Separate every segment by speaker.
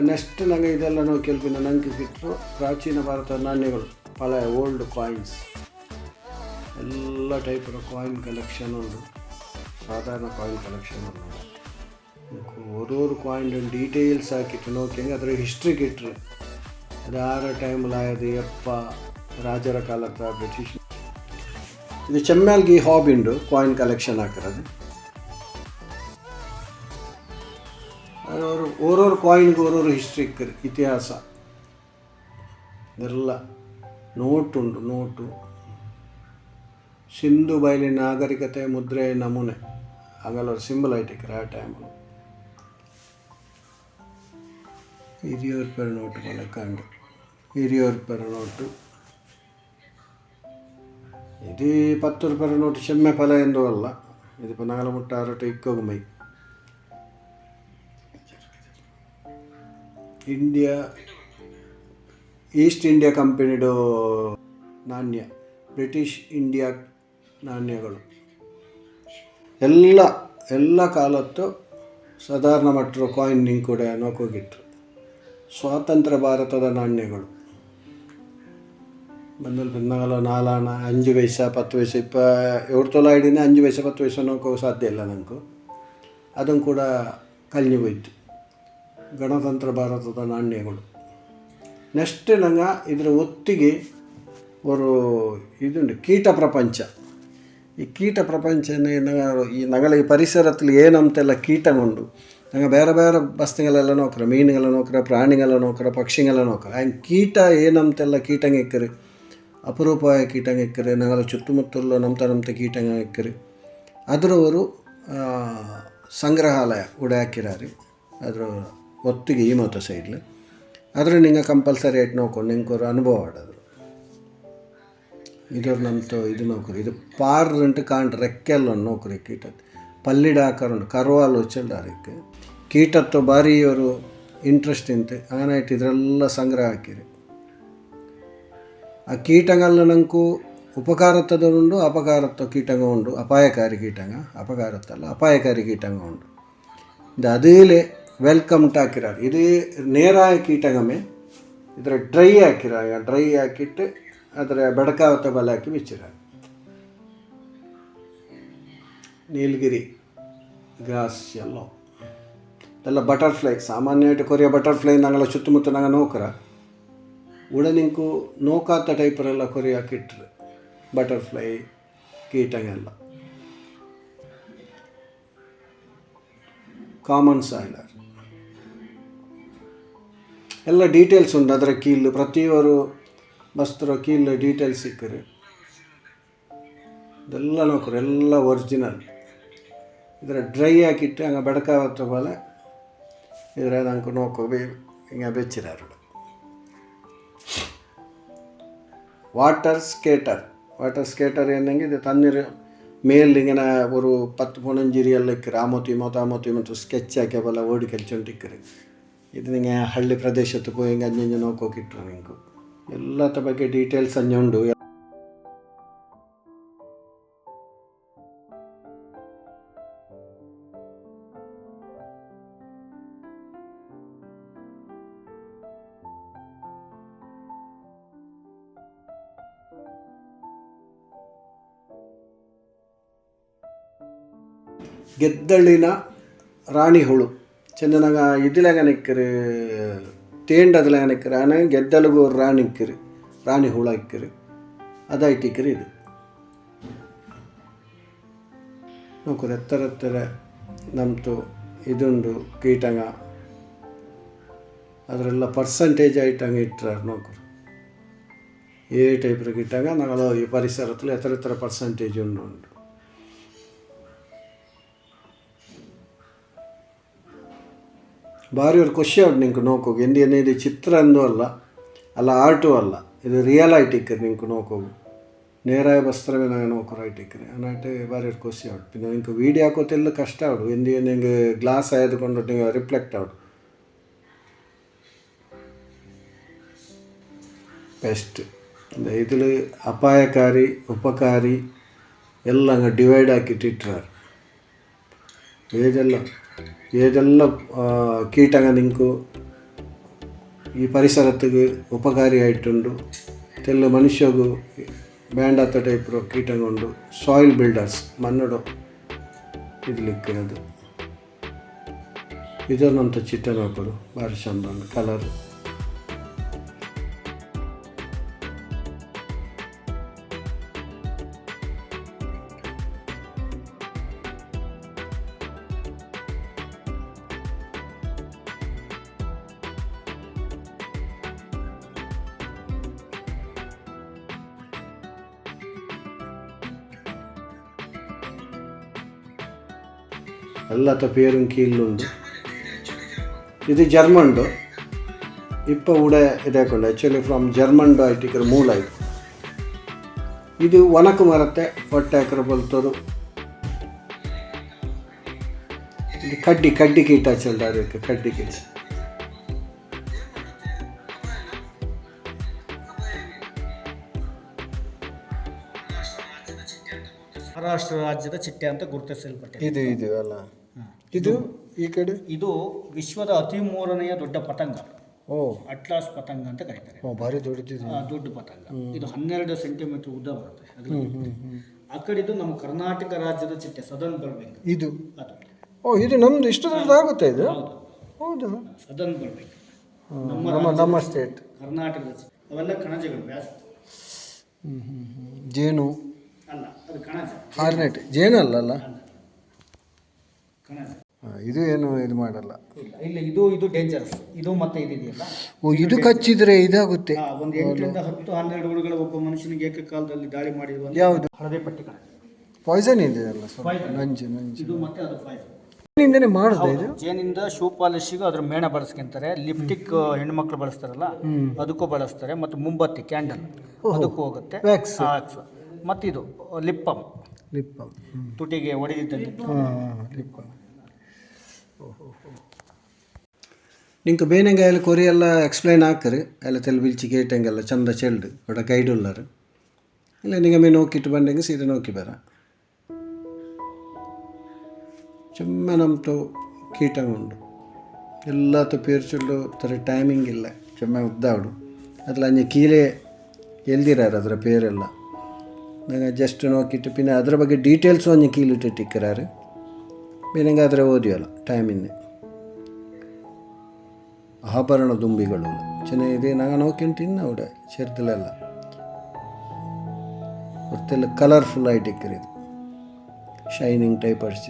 Speaker 1: Next ನಂಗೆ ಇದೆಲ್ಲ ನಾವು ಕೆಲಪಿನ ನಂಗೆ ಬಿಟ್ಟರು ಪ್ರಾಚೀನ ಭಾರತ ನಾಣ್ಯಗಳು. ಹಳೆಯ ಓಲ್ಡ್ ಕಾಯಿನ್ಸ್ ಎಲ್ಲ ಟೈಪಿನ ಕಾಯಿನ್ ಕಲೆಕ್ಷನ್ ಉಂಟು ಸಾಧಾರಣ ಕಾಯಿನ್ ಕಲೆಕ್ಷನ್ ಉಂಟು ಕಾಯಿನ್ ಡೀಟೇಲ್ಸ್ ಹಾಕಿಟ್ಟು ಹೆಂಗೆ ಅದರ ಹಿಸ್ಟ್ರಿ ಕಿಟ್ರು ಅದು ಯಾರ ಟೈಮ್ ಲಾಯದು ಎಪ್ಪ ರಾಜರ ಕಾಲದ ಬ್ರಿಟಿಷ್. ಇದು ಚೆಮ್ಮಾಲ್ಗಿ ಹಾಬಿ ಉಂಡು ಕಾಯಿನ್ ಕಲೆಕ್ಷನ್ ಹಾಕಿರೋದು ಅವರು ಓರೋರು ಕಾಯಿನ್ಗೆ ಓರೋರು ಹಿಸ್ಟ್ರಿ ಇಕ್ಕರು ಇತಿಹಾಸ ಇದೆಲ್ಲ ನೋಟು ಉಂಟು ನೋಟು ಸಿಂಧು ಬಯಲಿನ ನಾಗರಿಕತೆ ಮುದ್ರೆ ನಮೂನೆ ಹಂಗಲ್ಲ ಸಿಂಬಲ್ ಆಯ್ತಿಕ್ಕರು ಆ ಟೈಮಲ್ಲಿ ಹಿರಿಯೂರು ಪೆರ ನೋಟು ಮಲಕಂಡು ಹಿರಿಯೂರು ಪೆರ ನೋಟು ಇದು ಪತ್ತು ರೂಪಾಯಿ ನೋಟು ಚೆಮ್ಮೆ ಫಲ ಎಂದು ಅಲ್ಲ ಇದು ಪನಾಗಲ ಮುಟ್ಟ ಅರಟು ಇಂಡಿಯಾ ಈಸ್ಟ್ ಇಂಡಿಯಾ ಕಂಪನಿದು ನಾಣ್ಯ ಬ್ರಿಟಿಷ್ ಇಂಡಿಯಾ ನಾಣ್ಯಗಳು. ಎಲ್ಲ ಎಲ್ಲ ಕಾಲತ್ತು ಸಾಧಾರಣ ಮಟ್ಟದ ಕಾಯಿನ್ ಕೂಡ ನೋಕೋಗಿಟ್ರು ಸ್ವಾತಂತ್ರ್ಯ ಭಾರತದ ನಾಣ್ಯಗಳು. ಬಂದಲ್ಲಿ ಬಂದಾಗಲ ನಾಲಾಣ ಅಂಜು ವಯಸ್ಸ, ಪತ್ತು ವಯಸ್ಸು, ಇಪ್ಪ ಏಳು ತೊಲ ಹಿಡಿನ ಅಂಜು ವಯಸ್ಸು, ಪತ್ತು ವಯಸ್ಸು ನೋಕೋ ಸಾಧ್ಯ ಇಲ್ಲ ನನಗೂ ಅದನ್ನು ಕೂಡ ಕಲ್ನಿ ಹೋಯ್ತು. ಗಣತಂತ್ರ ಭಾರತದ ನಾಣ್ಯಗಳು. ನೆಕ್ಸ್ಟ್ ನಂಗೆ ಇದರ ಒತ್ತಿಗೆ ಅವರು ಇದುಂಡು ಕೀಟ ಪ್ರಪಂಚ. ಈ ಕೀಟ ಪ್ರಪಂಚ ಈ ನಗಲ ಈ ಪರಿಸರದಲ್ಲಿ ಏನಂತೆಲ್ಲ ಕೀಟ ಉಂಡು ನಂಗೆ ಬೇರೆ ಬೇರೆ ಬಸ್ತಿಗಳೆಲ್ಲ ನೋಕ್ರ ಮೀನುಗಳ ನೋಕ್ರ ಪ್ರಾಣಿಗಳ ನೋಕ್ರ ಪಕ್ಷಿಗಳ ನೋಕ್ರ ಆ ಕೀಟ ಏನಂತೆಲ್ಲ ಕೀಟಂಗೆ ಇಕ್ಕರೆ ಅಪರೂಪ ಕೀಟಂಗೆ ಇಕ್ಕರೆ ನಗಲ ಸುತ್ತಮುತ್ತಲು ನಮ್ತ ನಮ್ತ ಕೀಟಂಗೆ ಇಕ್ಕರೆ ಅದರವರು ಸಂಗ್ರಹಾಲಯ ಅದರ ಅದ್ರ ಒತ್ತಿಗೆ ಈ ಮತ ಸೈಡ್ಲು ಆದರೆ ನಿಂಗೆ ಕಂಪಲ್ಸರಿ ಆಯ್ತು ನೋಡ್ಕೊಂಡು ನಿಂಗೆ ಅನುಭವ ಆಡೋದು. ಇದ್ರ ನಮ್ದು ಇದು ನೌಕರಿ, ಇದು ಪಾರ್ ಉಂಟು ಕಾಂಡ್ ರೆಕ್ಕೆಲ್ಲ ನೌಕರಿ ಕೀಟತ್ ಪಲ್ಲಿಡ ಉಂಟು ಕರ್ವಾಲು ಚೆಲ್ಲಾರಕ್ಕೆ ಕೀಟತ್ತು ಭಾರಿ ಇವರು ಇಂಟ್ರೆಸ್ಟ್ ಇಂತೆ ಆನಾಯ್ತು ಇದರೆಲ್ಲ ಸಂಗ್ರಹ ಹಾಕಿರಿ. ಆ ಕೀಟಗಲ್ಲ ನಂಕು ಉಪಕಾರತ್ತದ ಉಂಡು ಅಪಕಾರತ್ವ ಕೀಟಂಗ ಉಂಡು. ಅಪಾಯಕಾರಿ ಕೀಟಂಗ, ಅಪಕಾರತ್ತಲ್ಲ, ಅಪಾಯಕಾರಿ ಕೀಟಂಗ ಉಂಡು. ಇದು ಅದೇಲೆ ವೆಲ್ಕಮ್ ಹಾಕಿರಾರು ಇದು ನೇರ ಕೀಟಗಮೆ. ಇದರ ಡ್ರೈ ಹಾಕಿರ ಡ್ರೈ ಹಾಕಿಟ್ಟು ಅದರ ಬೆಡಕಾವತ ಬಲ ಹಾಕಿ ಬಿಚ್ಚಿರ ನೀಲಗಿರಿ. ಗ್ರಾಸ್ ಎಲ್ಲೋ ಎಲ್ಲ ಬಟರ್ಫ್ಲೈ ಸಾಮಾನ್ಯವಾಗಿ ಕೊರಿಯ ಬಟರ್ಫ್ಲೈ ನಂಗೆಲ್ಲ ಸುತ್ತಮುತ್ತ ನಂಗೆ ನೋಕರ. ಉಡನಿಂಕು ನೋಕಾತ ಟೈಪರೆಲ್ಲ ಕೊರಿಯ ಹಾಕಿಟ್ರು ಬಟರ್ಫ್ಲೈ ಕೀಟಗೆಲ್ಲ ಕಾಮನ್ ಸಾಯ್ಲರ್ ಎಲ್ಲ ಡೀಟೇಲ್ಸ್ ಉಂಟು. ಅದರ ಕೀಲು ಪ್ರತಿಯೊರು ಬಸ್ತರ ಕೀಲು ಡೀಟೇಲ್ಸ್ ಸಿಕ್ಕರೆ ಇದೆಲ್ಲ ನೋಡ್ರಿ ಎಲ್ಲ ಒರಿಜಿನಲ್ ಇದರ ಡ್ರೈ ಹಾಕಿಟ್ಟು ಹಂಗೆ ಬೆಡಕಾಗತ್ತ ಬಲ ಇದರ ನಂಗೆ ನೋಕೋ ಬೇ ಹಿಂಗೆ ಬೆಚ್ಚಿರಾರು. ವಾಟರ್ ಸ್ಕೇಟರ್ ವಾಟರ್ ಸ್ಕೇಟರ್ ಏನಂಗೆ ಇದು ತಣ್ಣೀರು ಮೇಲೆ இங்கே ஒரு ಪತ್ತು பதினஞ்சு ಆಮೋತಿ இருக்கிற ಆಮೋತಿ ಮತ್ತು ಸ್ಕೆಚ್ மட்டும் ஸ்கெட்ச் ஆக்கி ಇದು ನಿಂಗೆ ಹಳ್ಳಿ ಪ್ರದೇಶಕ್ಕೆ പോയി ಹಿಂಗೆ ಅಂಜಂಜ ನೋಕೋಕಿಟ್ರು ನಿಂಕು ಎಲ್ಲದ ಬಗ್ಗೆ ಡೀಟೇಲ್ಸ್ ಅಂಜುಂಡು ಗೆದ್ದಳಿನ ರಾಣಿ ಹುಳು ಚಂದನಾಗ ಇಡ್ಲಾಗ ನಿಕ್ಕರಿ ತೇಂಡದಲ್ಲಾಗ ನಿಕ್ಕರಿ, ಆನ ಗೆದ್ದಲಗು ರಾಣಿ ಇಕ್ಕರಿ, ರಾಣಿ ಹೂಳ ಇಕ್ಕರಿ. ಅದಾಯ್ತು ಇಕ್ಕರಿ ಇದು. ನೋಡ್ರಿ ಎತ್ತರ ಎತ್ತರ ನಮ್ಮದು ಇದೊಂದು ಕೀಟಂಗ. ಅದರೆಲ್ಲ ಪರ್ಸಂಟೇಜ್ ಐಟಂಗ ಇಟ್ರ ನೋಕ್ರು ಏ ಟೈಪ್ರ ಕಿಟ್ಟಾಗ ನಾವು ಈ ಪರಿಸರ ಹತ್ರ ಎತ್ತರ ಎತ್ತರ ಪರ್ಸಂಟೇಜ್ ಉಂಟು. ಭಾರಿ ಅವ್ರು ಖುಷಿ ಅವ್ರು ನಿಂಗೆ ನೋಕೋಗು ಎಂದಿ ಇದು ಚಿತ್ರ ಅಂದು ಅಲ್ಲ ಅಲ್ಲ ಆರ್ಟು ಅಲ್ಲ ಇದು ರಿಯಲ್ ಆಯ್ಟಿಕ್ಕರು ನಿಂಗೆ ನೋಕೋಗು ನೇರಾಯ ವಸ್ತ್ರವೇ ನಂಗೆ ನೋಕರು ಆಯ್ಟಿಕ್ಕರೆ ಅನ್ನಾಟೆ ಭಾರಿ ಅವ್ರು ಖುಷಿ ಅವ್ರು പിന്നെ ನಿಂಗೆ ವೀಡಿಯೋ ಹಾಕೋತೆಲ್ಲ ಕಷ್ಟ ಅವ್ರು ಎಂದಿ ನಿಂಗೆ ಗ್ಲಾಸ್ ಆಯ್ದುಕೊಂಡು ನಿಂಗೆ ರಿಫ್ಲೆಕ್ಟ್ ಅವ್ರು ಬೆಸ್ಟ್ ഇതിൽ ಅಪಾಯಕಾರಿ ಉಪಕಾರಿ ಎಲ್ಲ അങ്ങ് ಡಿವೈಡ್ ಹಾಕಿಟ್ಟು ಇಟ್ಟಾರೆ ಏದೆಲ್ಲ ಏದೆಲ್ಲ ಕೀಟಂಗ ನಿಂಕು ಈ ಪರಿಸರತ್ತಿಗೆ ಉಪಕಾರಿ ಆಯ್ತುಂಡು ತೆಲ್ಲ ಮನುಷ್ಯಗೂ ಬ್ಯಾಂಡಾತ ಟೈಪ್ ಕೀಟಗೊಂಡು ಸಾಯಿಲ್ ಬಿಲ್ಡರ್ಸ್ ಮಣ್ಣಡು ಇಡ್ಲಿಕ್ಕೆ ಅದು ಇದನ್ನಂತ ಚಿತ್ರ ನೋಡ್ಬೋದು ಭಾರಿ ಚಂದ ಕಲರ್ ಎಲ್ಲಾತ ಪೇರು ಕೀಲುಂಡು ಇದು ಜರ್ಮಂಡು. ಇಪ್ಪ ಉಡೆ ಇದೆ ಕೊಂಡು ಆ್ಯಕ್ಚುಲಿ ಫ್ರಮ್ ಜರ್ಮಂಡು ಐಟಿ ಇಕರ ಮೂಲ ಇದು. ಇದು ಒನಕು ಮರತ್ತೆ, ಹೊಟ್ಟೆ ಹಾಕರ ಬಲ್ತರು ಇದು ಕಡ್ಡಿ ಕಡ್ಡಿ ಕೀಟ ಚೆಲ್ಲ ಅದಕ್ಕೆ, ಕಡ್ಡಿ ಕೀಟ.
Speaker 2: ಮಹಾರಾಷ್ಟ್ರ ರಾಜ್ಯದ ಚಿಟ್ಟೆ ಅಂತ ಗುರುತಿಸಲ್ಪಟ್ಟಿದೆ.
Speaker 1: ಇದು ಇದು ಅಲ್ಲ? ಇದು ಈ ಕಡೆ?
Speaker 2: ಇದು ವಿಶ್ವದ ಅತಿ ಮೂರನೆಯ ದೊಡ್ಡ ಪತಂಗ.
Speaker 1: ಓ.
Speaker 2: ಅಟ್ಲಾಸ್ ಪತಂಗ ಅಂತ ಕರೀತಾರೆ.
Speaker 1: ಓ ಭಾರಿ ದೊಡ್ಡದಿದೆ.
Speaker 2: ಆ, ದೊಡ್ಡ ಪತಂಗ. ಇದು ಹನ್ನೆರಡು ಸೆಂಟಿಮೀಟರ್ ಉದ್ದ ಬರುತ್ತೆ ಅಗಲ. ಆ ಕಡೆದು ನಮ್ಮ ಕರ್ನಾಟಕ ರಾಜ್ಯದ ಚಿಟ್ಟೆ ಸದನ್ ಬರ್ಬೇಕು
Speaker 1: ಇದು?
Speaker 2: ಅದು.
Speaker 1: ಓ ಇದು ನಮ್ದು ಇಷ್ಟು ದೊಡ್ಡದಾಗುತ್ತೆ ಇದು?
Speaker 2: ಹೌದು.
Speaker 1: ಹೌದು?
Speaker 2: ಸದನ್ ಬರ್ಬೇಕು
Speaker 1: ನಮ್ಮ ನಮ್ಮ ಸ್ಟೇಟ್
Speaker 2: ಕರ್ನಾಟಕದ ಚಿಟ್ಟೆ. ಅವೆಲ್ಲ ಕಣಜಗಳು ವ್ಯಾಸ
Speaker 1: ಜೇನು. ಹಾರ್ನೆಟ್ ಜೇನಲ್ಲ ಇದು ಏನು ಇದು ಮಾಡಲ್ಲ.
Speaker 2: ಇಲ್ಲ ಇದು ಇದು ಡೇಂಜರಸ್ ಇದು ಮತ್ತೆ ಇದೆಯಲ್ಲ?
Speaker 1: ಓ ಇದು ಕಚ್ಚಿದ್ರೆ ಇದಾಗುತ್ತೆ.
Speaker 2: ಒಂದು ಎಂಟರಿಂದ ಹತ್ತು ಹನ್ನೆರಡು ಹುಡುಗಗಳು ಒಬ್ಬ ಮನುಷ್ಯನಿಗೆ ಏಕಕಾಲದಲ್ಲಿ ದಾಳಿ ಮಾಡಿರುವ
Speaker 1: ಯಾವುದು?
Speaker 2: ಹಳದಿ ಪಟ್ಟಿ
Speaker 1: ಪಾಯ್ಸನ್ ಇದೆ ಅಲ್ಲ ನಂಜು ನಂಜು.
Speaker 2: ಇದು ಮತ್ತೆ ಅದು ಪಾಯ್ಸನ್
Speaker 1: ಜೇನಿಂದನೇ ಮಾಡುದ ಇದು?
Speaker 2: ಜೇನಿಂದ ಶೂ ಪಾಲಿಶಿಗೂ ಅದ್ರ ಮೇಣ ಬಳಸ್ಕೊಂತಾರೆ. ಲಿಪ್ಟಿಕ್ ಹೆಣ್ಮಕ್ಳು ಬಳಸ್ತಾರಲ್ಲ ಅದಕ್ಕೂ ಬಳಸ್ತಾರೆ. ಮತ್ತು ಮುಂಬತ್ತಿ ಕ್ಯಾಂಡಲ್ ಅದಕ್ಕೂ ಹೋಗುತ್ತೆ.
Speaker 1: Wax.
Speaker 2: ಮತ್ತಿದು ಲಿಪ್ಪಮ್
Speaker 1: ಲಿಪ್ಪ.
Speaker 2: ತುಟಿಗೆ ಒಡೆದಿದ್ದಂತೆ.
Speaker 1: ಲಿಪ್ಪಮ್ ಲಿಪ್ಪ. ನಿಂಗೆ ಬೇನೆಗಾಯಲು ಕೊರಿ ಎಲ್ಲ ಎಕ್ಸ್ಪ್ಲೈನ್ ಹಾಕರು ಎಲ್ಲ ತೆಲ್ ಬಿಲ್ಚಿ ಕೇಟಂಗೆಲ್ಲ ಚಂದ ಚೆಲ್ಡು ಒಡ ಗೈಡ್ ಉಳ್ಳಾರು. ಇಲ್ಲ ನಿಂಗೆ ಮೇ ನೋಕಿಟ್ಟು ಬಂದಂಗೆ ಸೀದಾ ನೋಕಿ ಬರ ಚುಮ್ಮ ನಮ್ತು ಕೀಟಂಗ ಉಂಡು ಎಲ್ಲ ಪೇರ್ಚುಳ್ಳು ತರ ಟೈಮಿಂಗ್ ಇಲ್ಲ. ಚುಮ್ಮ ಉದ್ದಾವಡು. ಅದ್ರಲ್ಲಿ ಅಂಜೆ ಕೀಲೆ ಎಲ್ದಿರಾರು ಅದರ ಪೇರೆಲ್ಲ. ಜಸ್ಟ್ ನೋಕಿಟ್ಟು ಪಿನ್ನ ಅದರ ಬಗ್ಗೆ ಡೀಟೇಲ್ಸ್ ಒಂದು ಕೀಲಿ ಇಟ್ಟಿಕ್ಕರೆ ನಂಗೆ ಆದರೆ ಓದಿಯೋ ಅಲ್ಲ ಆಭರಣ ದುಂಬಿಗಳು. ಚೆನ್ನಾಗಿದೆ ಇದೀನ ನೋಕ್ಯಂಡು ಅವಡೆ ಅವ್ರೆ ಮತ್ತೆಲ್ಲ ಕಲರ್ಫುಲ್ ಕಲರ್ ಫುಲ್ ಇದು ಶೈನಿಂಗ್ ಟೈಪ್ ಆರ್ಡ್ಸ್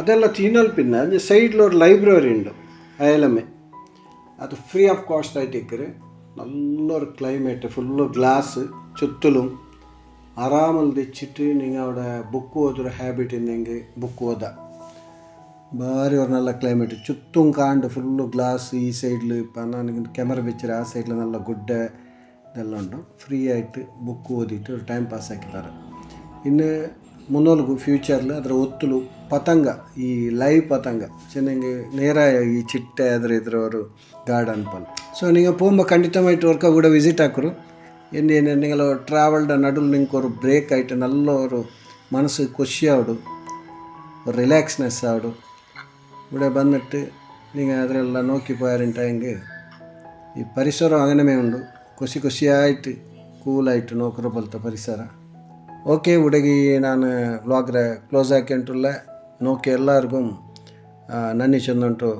Speaker 1: ಅದೆಲ್ಲ ತಿನ್ನಲ್ ಪಿನ್ನ, ಅಂದರೆ ಸೈಡಿல் ഒരു ലൈബ്രറി ഉണ്ട് അയലമേ അത് ഫ്രീ ഓഫ് കോസ്റ്റ് ആയിട്ട് ഇക്കറ് നല്ലൊരു ക്ലൈമേറ്റ് ഫുള്ള് ഗ്ലാസ് ചുറ്റിലും ആറാമൽ വെച്ചിട്ട് നിങ്ങളുടെ ബുക്ക് ഓതൊരു ഹാബിറ്റ് ഇന്നെങ്കിൽ ബുക്ക് ഓതാം ಭಾರಿ ಅವ್ರು ನಲ್ಲ ಕ್ಲೈಮೇಟ್ ಚುತ್ತುಂ ಕಾಂಡು ಫುಲ್ಲು ಗ್ಲಾಸ್ ಈ ಸೈಡ್ಲು ಇಪ್ಪ, ನಾನು ಕ್ಯಾಮರಾ ಬೆಚ್ಚರೆ ಆ ಸೈಡ್ಲ ನಲ್ಲ ಗುಡ್ಡ ಇದೆಲ್ಲ ಉಂಟು. ಫ್ರೀ ಆಯಿತು ಬುಕ್ ಓದಿಟ್ಟು ಟೈಮ್ ಪಾಸ್ ಹಾಕಿದ್ದಾರೆ. ಇನ್ನು ಮುನ್ನೋಲ್ಗು ಫ್ಯೂಚರ್ಲಿ ಅದರ ಒತ್ತುಲು ಪತಂಗ, ಈ ಲೈವ್ ಪತಂಗ. ಚೆನ್ನಾಗಿ ನೇರ ಈ ಚಿಟ್ಟೆ ಅದ್ರ ಇದ್ರವರು ಗಾರ್ಡನ್ ಪನ್ ಸೊ ನೀವು ಪೂಂಬ ಖಂಡಿತ ಮೈಟ್ವರ್ಕ ಕೂಡ ವಿಸಿಟ್ ಹಾಕರು. ಏನೇನು ನೀವೆಲ್ಲ ಟ್ರಾವೆಲ್ಡ ನಡುಲು ನಿಂಕೋರು ಬ್ರೇಕ್ ಆಯಿತು, ನಲ್ಲೋರು ಮನಸ್ಸು ಖುಷಿ ಅವಡು ರಿಲ್ಯಾಕ್ಸ್ನೆಸ್ ಅವಡು ಕೂಡ ಬಂದಿಟ್ಟು ನೀವು ಅದರೆಲ್ಲ ನೋಕಿ ಪಾರಿಂಟ ಹೆಂಗೆ ಈ ಪರಿಸರ ಅಂಗನಮೇ ಉಂಡು. ಖುಷಿ ಖುಷಿ ಆಯಿತು ಕೂಲ್ ಆಯಿತು ನೋಕರು ಪರಿಸರ. ಓಕೆ ಹುಡುಗಿ ನಾನು ವ್ಲಾಗ್ರೆ ಕ್ಲೋಸ್ ಹಾಕ್ಯಂಟುಲ್ಲ ನೋಕಿ ಎಲ್ಲರಿಗೂ ನನ್ನಿ ಚಂದಂಟು